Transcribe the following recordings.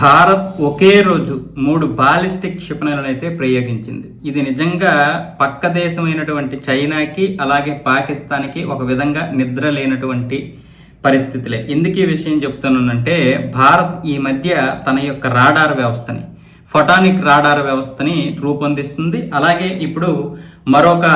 భారత్ ఒకే రోజు మూడు బాలిస్టిక్ క్షిపణులను అయితే ప్రయోగించింది. ఇది నిజంగా పక్క దేశమైనటువంటి చైనాకి అలాగే పాకిస్తాన్కి ఒక విధంగా నిద్ర లేనటువంటి పరిస్థితులే. ఎందుకు ఈ విషయం చెప్తున్నానంటే భారత్ ఈ మధ్య తన యొక్క రాడార్ వ్యవస్థని ఫొటానిక్ రాడార్ వ్యవస్థని రూపొందిస్తుంది. అలాగే ఇప్పుడు మరొక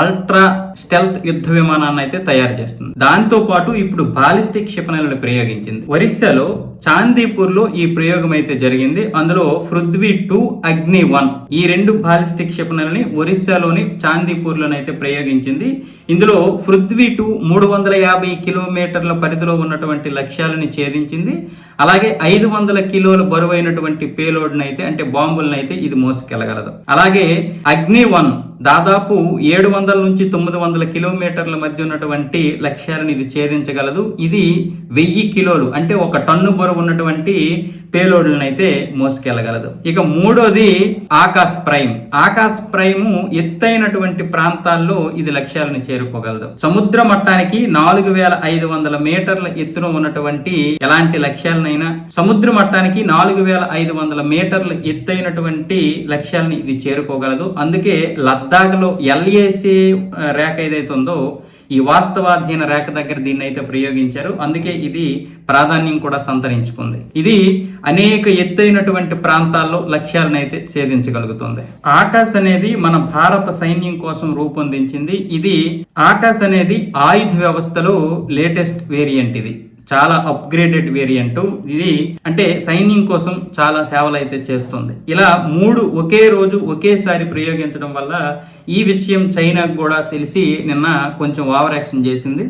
అల్ట్రా స్టెల్త్ యుద్ధ విమానాన్ని అయితే తయారు చేస్తుంది. దాంతో పాటు ఇప్పుడు బాలిస్టిక్ క్షిపణులను ప్రయోగించింది. ఒరిస్సాలో చాందీపూర్లో ఈ ప్రయోగం అయితే జరిగింది. అందులో పృథ్వీ టూ అగ్ని వన్ ఈ రెండు బాలిస్టిక్ క్షిపణులని ఒరిస్సాలోని చాందీపూర్ లోనైతే ప్రయోగించింది. ఇందులో పృథ్వీ టూ మూడు వందల యాభై కిలోమీటర్ల పరిధిలో ఉన్నటువంటి లక్ష్యాలను ఛేదించింది. అలాగే ఐదు వందల కిలోల బరువైనటువంటి పేలోడ్ని అయితే అంటే బాంబులను అయితే ఇది మోసుకెళ్ళగలదు. అలాగే అగ్ని వన్ దాదాపు ఏడు వందల నుంచి తొమ్మిది వందల కిలోమీటర్ల మధ్య ఉన్నటువంటి లక్ష్యాలను ఇది ఛేదించగలదు. ఇది వెయ్యి కిలోలు అంటే ఒక టన్ను బరువు ఉన్నటువంటి పేలోడ్లను అయితే మోసుకెళ్ళగలదు. ఇక మూడోది ఆకాశ్ ప్రైమ్. ఆకాశ్ ప్రైమ్ ఎత్తైనటువంటి ప్రాంతాల్లో ఇది లక్ష్యాలను చేరుకోగలదు. సముద్ర మట్టానికి నాలుగు వేల ఐదు వందల మీటర్ల ఎత్తున ఉన్నటువంటి ఎలాంటి లక్ష్యాలనైనా సముద్ర మట్టానికి నాలుగు వేల ఐదు వందల మీటర్ల ఎత్తైనటువంటి లక్ష్యాలను ఇది చేరుకోగలదు. అందుకే లద్దాఖ్లో ఎల్ఏసి రేఖ ఏదైతే ఉందో ఈ వాస్తవాధీన రేఖ దగ్గర దీన్ని అయితే ప్రయోగించారు. అందుకే ఇది ప్రాధాన్యం కూడా సంతరించుకుంది. ఇది అనేక ఎత్తైనటువంటి ప్రాంతాల్లో లక్ష్యాలను అయితే ఛేదించగలుగుతుంది. ఆకాశ్ అనేది మన భారత సైన్యం కోసం రూపొందించింది. ఇది ఆకాశ్ అనేది ఆయుధ వ్యవస్థలో లేటెస్ట్ వేరియంట్ ఇది. చాలా అప్గ్రేడెడ్ వేరియంట్ ఇది అంటే సైనింగ్ కోసం చాలా సేవలు అయితే చేస్తుంది. ఇలా మూడు ఒకే రోజు ఒకేసారి ప్రయోగించడం వల్ల ఈ విషయం చైనాకు కూడా తెలిసి నిన్న కొంచెం ఓవర్ యాక్షన్ చేసింది.